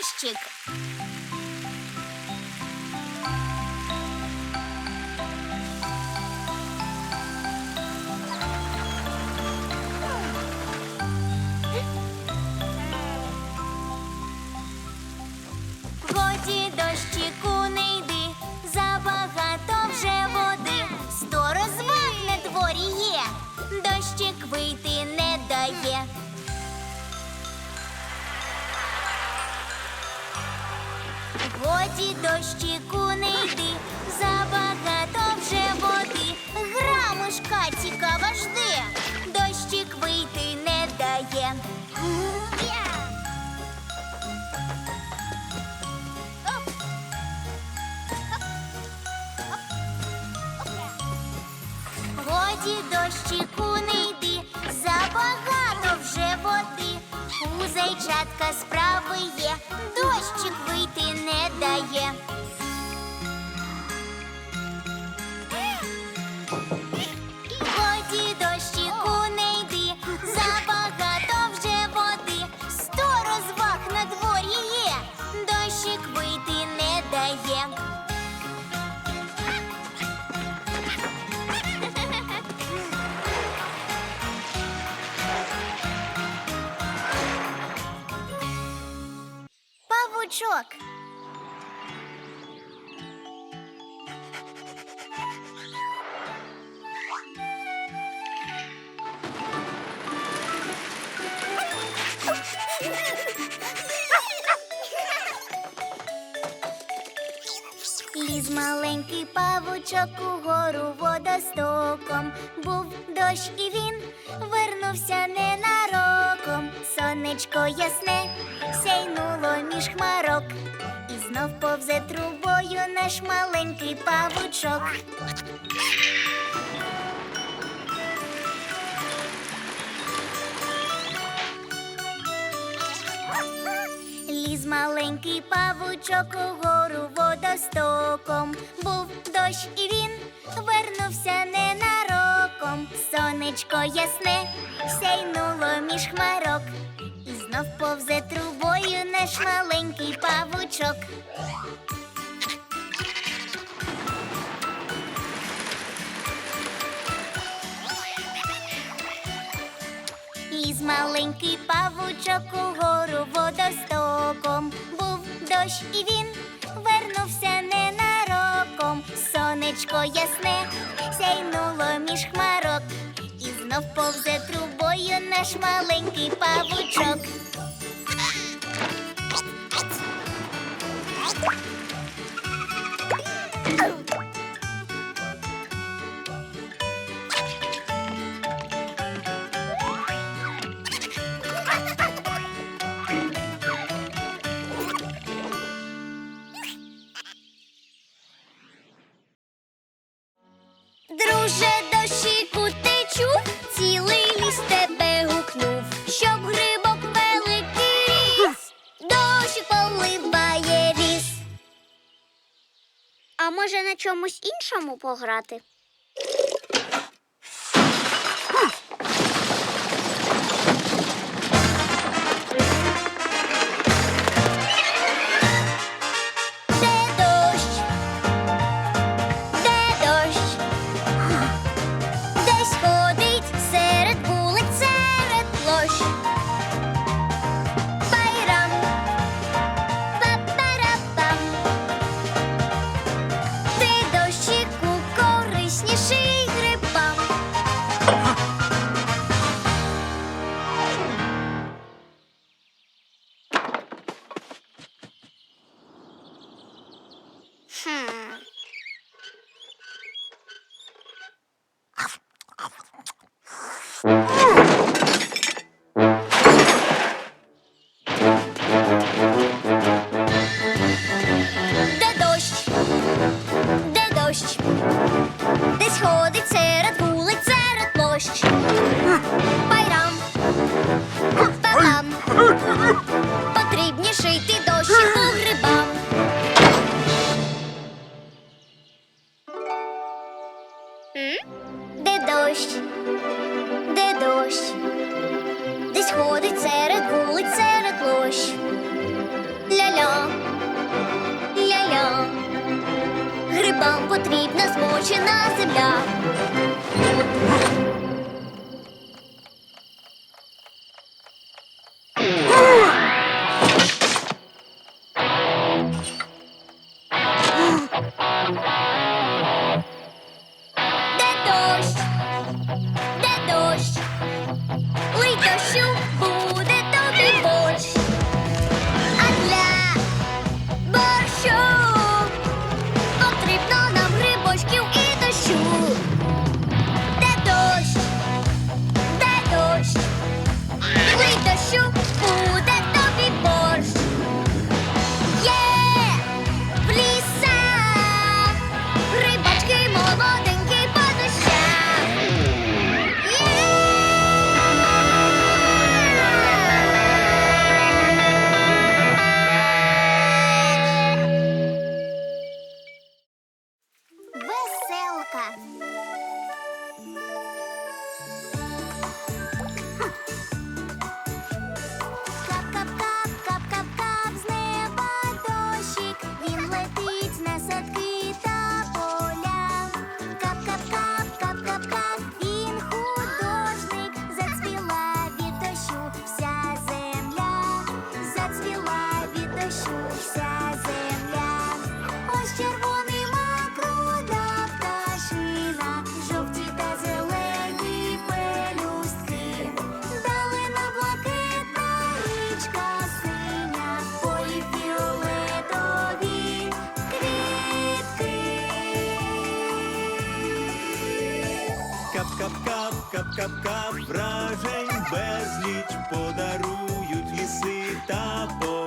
дощик. Годі дощику не йди, забагато вже води, сто розваг на є, дощик вийти Годі дощику не йди, Ліз маленький павучок угору водостоком. Був дощ і він вернувся ненароком. Сонечко ясне сяйнуло між хмарок. І знов повзе трубою наш маленький павучок. Ліз маленький павучок угору водостоком. Був дощ і він вернувся ненароком. Сонечко ясне сяйнуло між хмарок. І знов повзе трубою наш маленький павучок. Ліз маленький павучок угору водостоком. Був дощ і він вернувся ненароком. Сонечко ясне сяйнуло між хмарок. І знов повзе трубою наш маленький павучок. Іншому пограти? Потрібніший ти Кап-кап-кап, кап-кап-кап, вражень безліч подарують ліси та поля.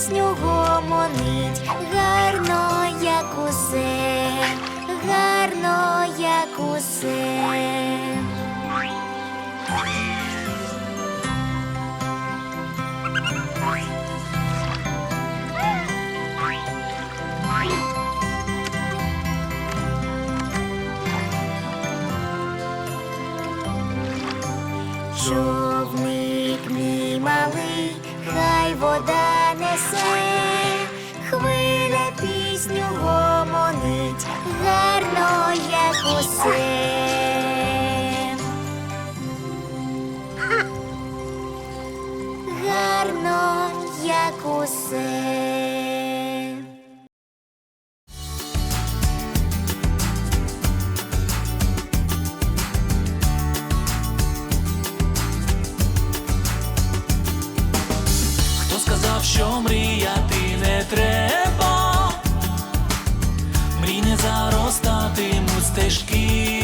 пісню гомонить, гарно як усе, гарно як усе. матимуть стежки.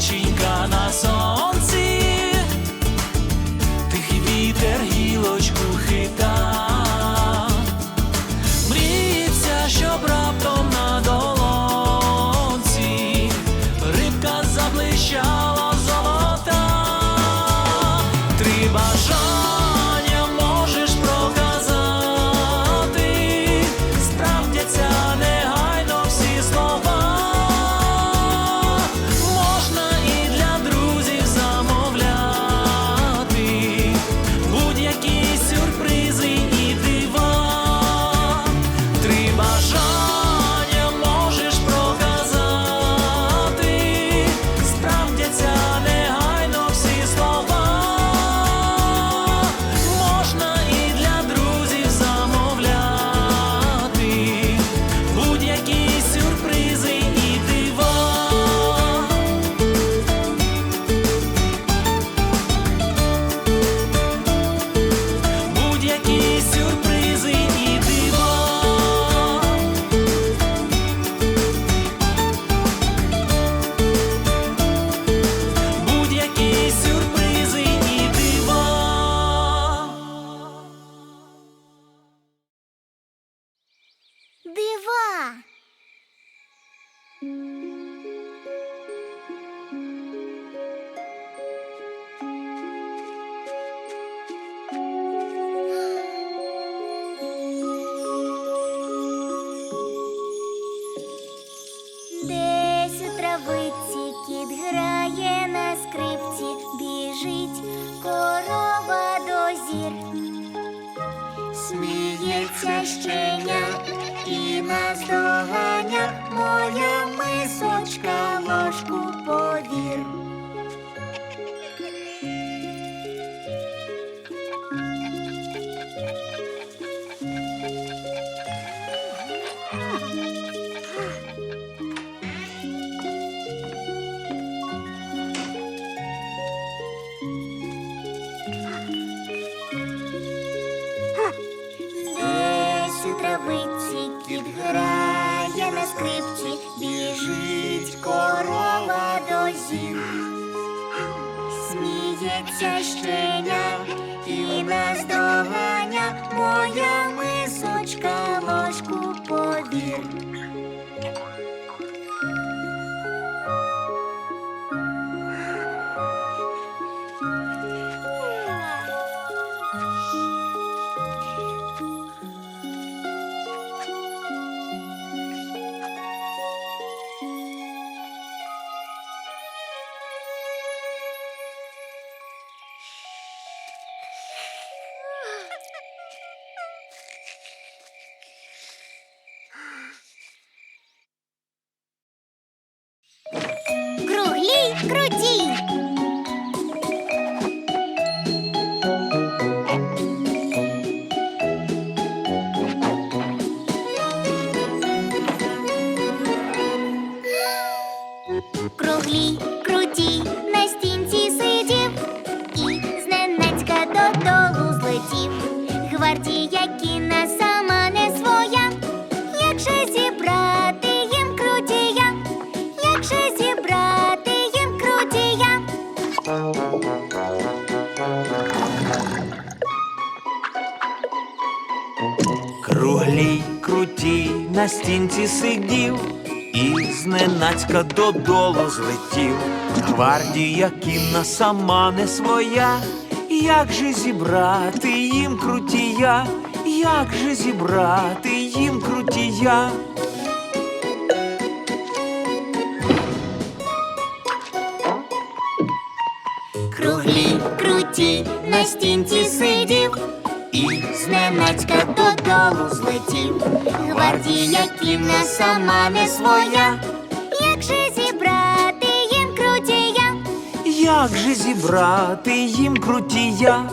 ніченька на сон. прощення. Крути! На стінці сидів і зненацька додолу злетів. Гвардія кінна сама не своя. Як же зібрати їм крутія? Як же зібрати їм крутія? Круглі, круті, на стінці Гвардія сама не своя. Як же зібрати їм крутія? як же зібрати їм крутія?